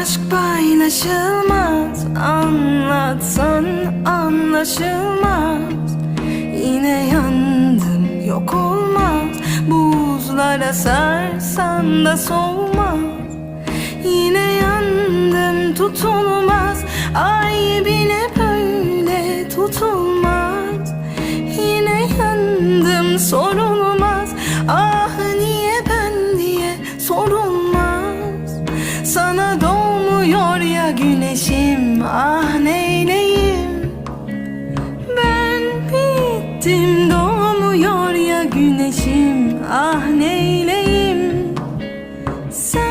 aşk paylaşılmaz Anlatsan anlaşılmaz. Yine yandım yok olmaz. Buzlara sarsan da soğumaz Yine yandım tutulmaz. Ay bile böyle tutulmaz. Yine yandım sorulmaz. Ah niye ben diye sorulmaz kara güneşim ah neyleyim? Ben bittim doğmuyor ya güneşim ah neyleyim? Sen